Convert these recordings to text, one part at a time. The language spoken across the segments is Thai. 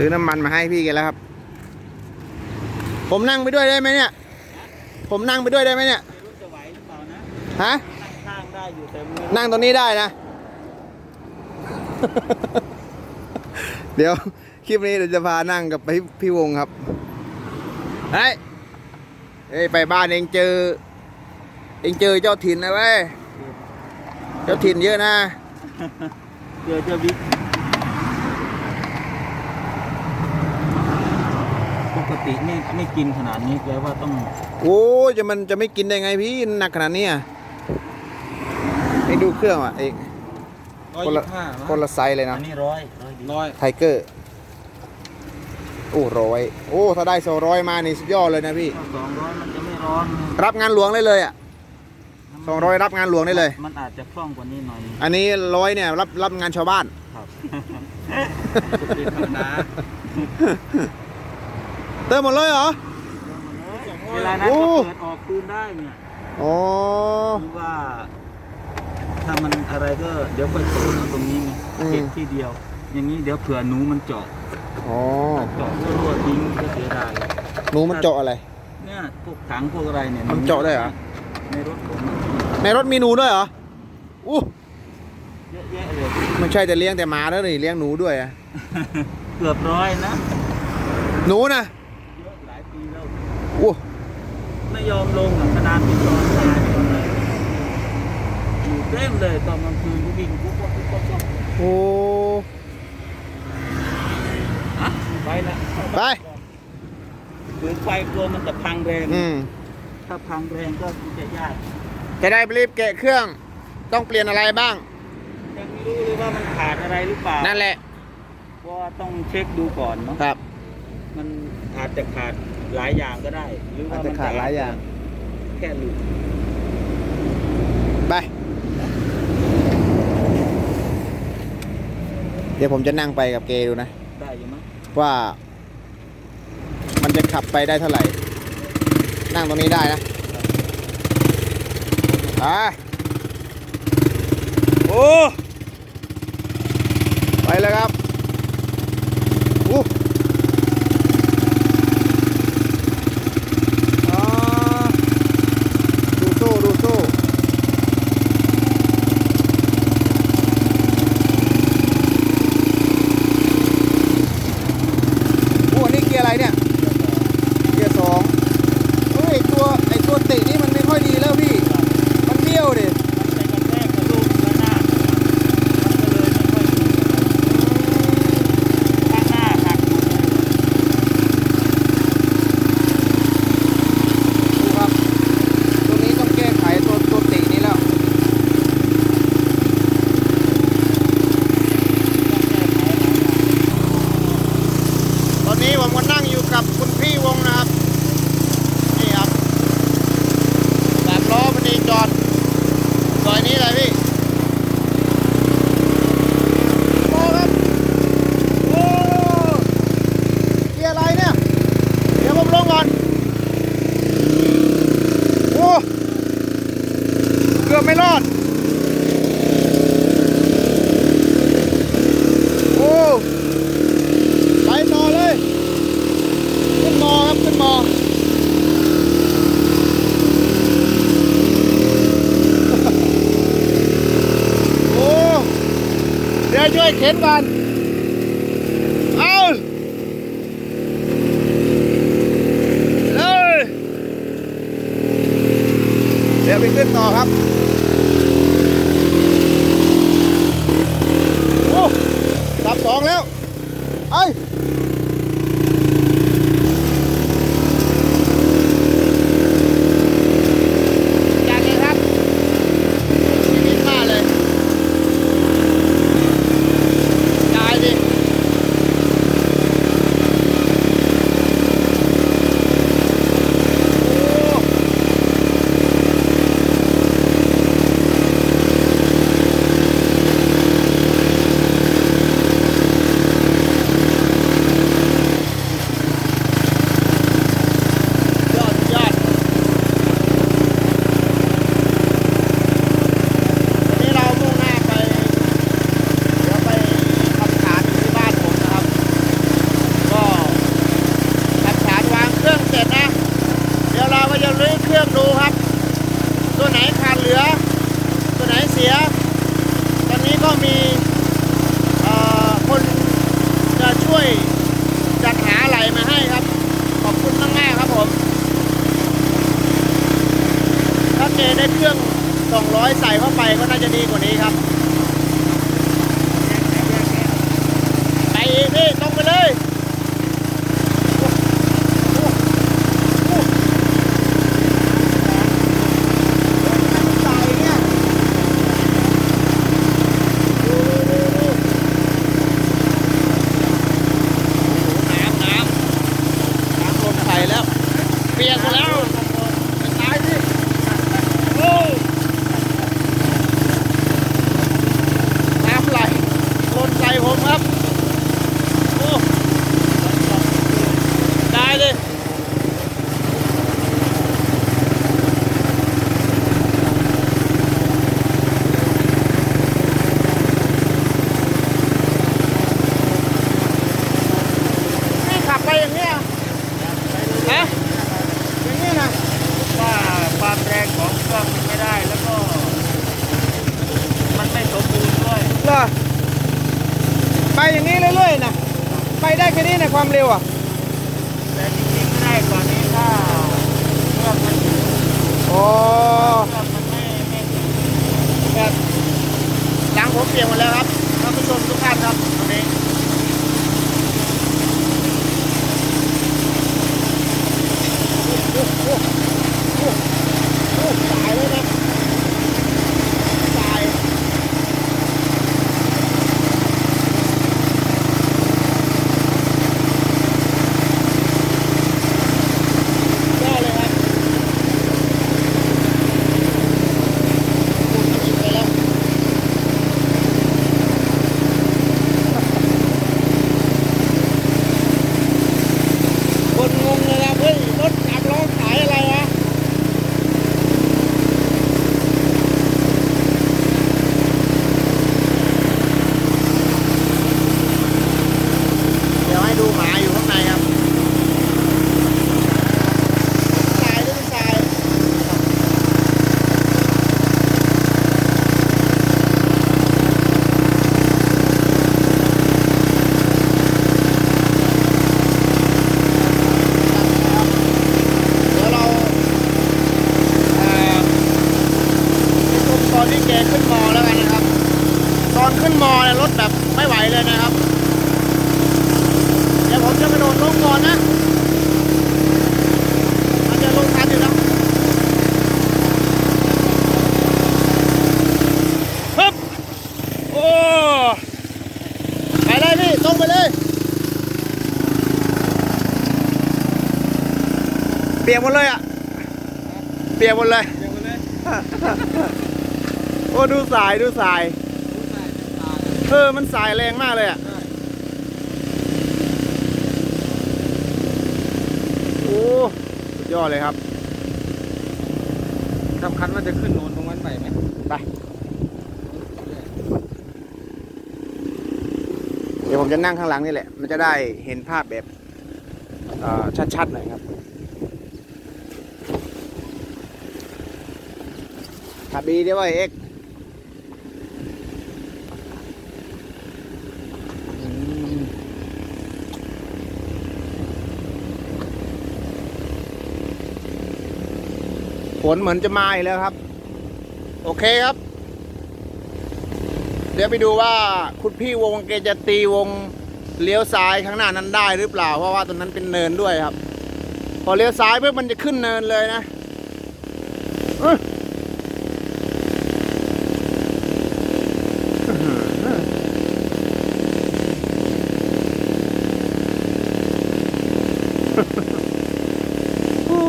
ซื้อน้ำมันมาให้พี่แกันแล้วครับ ผมนั่งไปด้วยได้ไหมเนี่ย ผมนั่งไปด้วยได้ไหมเนี่ย ไม่รู้จะไหวหรือเปล่านะ ฮะ นั่งข้างได้อยู่แต่มือนั่งตรงนี้ได้นะ เดี๋ยว คลิปนี้เดี๋ยวจะพานั่งกับพี่พี่วงครับ เฮ้ยเฮ้ยไปบ้านเองเจอ เองเจอเจ้าถิ่นนะเว้ย เจ้าถิ่นเยอะนะเจอเจอบิ๊กปกติ ไม่ไม่กินขนาดนี้แปลว่าต้องโอ้ยจะมันจะไม่กินได้ไงพี่หนักขนาดนี้อะไอ้ดูเครื่องอะเองร้อยคนยี่ละสิบห้าคนละไซส์เลยอันะนนี้ร้อยร้อยดีร้อยไทเกอร์โอ้ร้อยโอ้ถ้าได้โซร้อยมานี่สุดยอดเลยนะพี่ถ้าสองร้อยมันจะไม่ร้อนรับงานหลวงได้เลยอะสองร้อยรับงานหลวงได้เลย มันอาจจะคล่องกว่านี้หน่อยอันนี้ร้อยเนี่ยรับรับงานชาวบ้านครับ เป็นธรรมดาเติมหมดเลยเหรอ เวลานั้นโอ้ก็เปิดออกคืนได้เนี่ยอ๋อหรือว่า ถ้ามันอะไรก็เดี๋ยวค่อยตูนเอาตรงนี้ไงอืม เก็บที่เดียว อย่างนี้เดี๋ยวเผื่อหนูมันเจาะอ๋อเจาะรั่วๆทิ้งก็เสียดายหนูมันเจาะอะไร เนี่ยพวกถังพวกอะไรเนี่ยมันเจาะได้เหรอ ในรถผมในรถมีหนูด้วยเหรออู้เยอะแยะเลย ไม่ใช่แต่เลี้ยงแต่หมาแล้วนี่เลี้ยงหนูด้วยอะเกือบร้อยนะ หนูนะเยอะหลายปีแล้ว อู้ไม่ยอมลงอะขนาดเป็นตอนตายเป็นอะไรอยู่เต็มเลยตอนกลางคืนก็วิ่งปุ๊บปุ๊บปุ๊บปุ๊บปุ๊บโอ้อะไปละไปฝืนไฟกลัวมันจะพังแรง อืมถ้าพังแรงก็จะยาก จะได้รีบแกะเครื่อง ต้องเปลี่ยนอะไรบ้าง ยังไม่รู้เลยว่ามันขาดอะไรหรือเปล่านั่นแหละ เพราะว่าต้องเช็คดูก่อนเนาะ ครับ มันอาจจะขาด หลายอย่างก็ได้ หรือว่าอาจจะมันขาดหลายอย่าง แค่หลุดไป เดี๋ยวผมจะนั่งไปกับเกดูนะ ได้อยู่มั้ยว่า มันจะขับไปได้เท่าไหร่ นั่งตรงนี้ได้นะอะโอ้ ไปเลยครับอู้อ่าดูโซ่ดูโซ่โอ้อันนี้เกียร์อะไรเนี่ย เกียร์สองเฮ้ยไอ้ตัวไอตัวเตะนี่มันไม่ค่อยดีแล้วพี่ มันเบี้ยวดิ มันไปกระแทกกับลูกข้างหน้ามันก็เลยไม่ค่อยดีข้างหน้าหักหมดเลย ดูครับตัวนี้ต้องแก้ไขตัวตัวเตะนี้แล้ว ตอนนี้ผมก็นั่งอยู่กับคุณพี่วงนะครับ นี่ครับสามล้อพอดีจอดซอยนี้เลยพี่โอ้ครับ โอ้เกียร์อะไรเนี่ย เดี๋ยวผมลงก่อน โอ้ เกือบไม่รอด โอ้ ไปต่อเลย ขึ้นมอครับ ขึ้นมอ โอ้ เดี๋ยว ช่วยเข็นก่อนเอาเลยเดี๋ยวไปขึ้นต่อครับโอ้สับสองแล้วไอ้ ตัวไหนขาดเหลือ ตัวไหนเสีย ตอนนี้ก็มีคนจะช่วยจัดหาอะไรมาให้ครับ ขอบคุณมากๆครับผมถ้าเจได้เครื่อง 200 ใส่เข้าไปก็น่าจะดีกว่านี้ครับไปองพี่ตรงไปเลย เปียกหมดแล้วมันตายสิโอ้น้ำไหลลนใส่ผมครับ โอ้ได้เลยนี่ขับไปอย่างเนี้ยฮะอย่างนี้นะ ว่าความแรงของเครื่องมันไม่ได้แล้วก็ มันไม่สมบูรณ์ด้วย เหรอไป อย่างนี้เรื่อยๆนะไปได้แค่นี้ในะความเร็วอะแต่จริงๆไม่ได้กว่านี้ถ้าเครื่องมันโอ้เครื่องมันไม่ไม่ครับหลังผมเปลี่ยนหมดแล้วครับท่านผู้ชมทุกท่านครับตรงนี้โอ้โหโอ้โหโอ้โหสายเลยนะสายได้เลยครับอีกไปแล้ว คนงงเลยนะเฮ้ยรถสามล้อขายอะไรวะเดี๋ยวให้ดูหมาอยู่ข้างในครับทรายด้วยทรายเดี๋ยวเราเอ่อไปชมตอนที่แกขึ้นมอแล้วกันนะครับ ตอนขึ้นมอ เนี่ยรถแบบไม่ไหวเลยนะครับ เดี๋ยวผมจะกระโดดลงก่อนนะมันจะลงทันอยู่แล้วฮึบโอ้ไปเลยพี่ตรงไปเลยเปียกหมดเลยอะเปียกหมดเลยเดี๋ยวมาเลยโอ้ ดูสาย ดูสาย เออ มันสายแรงมากเลยอะ โอ้สุดยอดเลยครับสำคัญว่าจะขึ้นโนนตรงนั้นไปไหมไป เดี๋ยวผมจะนั่งข้างหลังนี่แหละ มันจะได้เห็นภาพแบบเอ่อชัดๆหน่อยครับ ขับดีได้ว่าเอ็ก นเหมือนจะมาอีกแล้วครับ โอเคครับ เดี๋ยวไปดูว่าคุณพี่วงแกจะตีวงเลี้ยวซ้ายข้างหน้านั้นได้หรือเปล่า เพราะว่าตรงนั้นเป็นเนินด้วยครับ พอเลี้ยวซ้ายเพื่อมันจะขึ้นเนินเลยนะยโอ้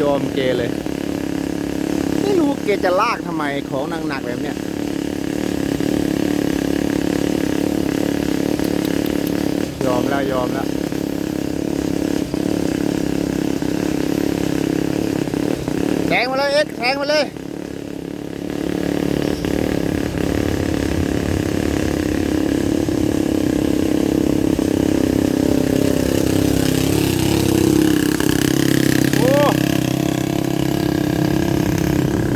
ยมเกเลย ไม่รู้เกจะลากทำไมของหนักๆแบบเนี้ยยอมแล้วยอมแล้วแทงมาเลยเอ็กแทงมาเลย โอ้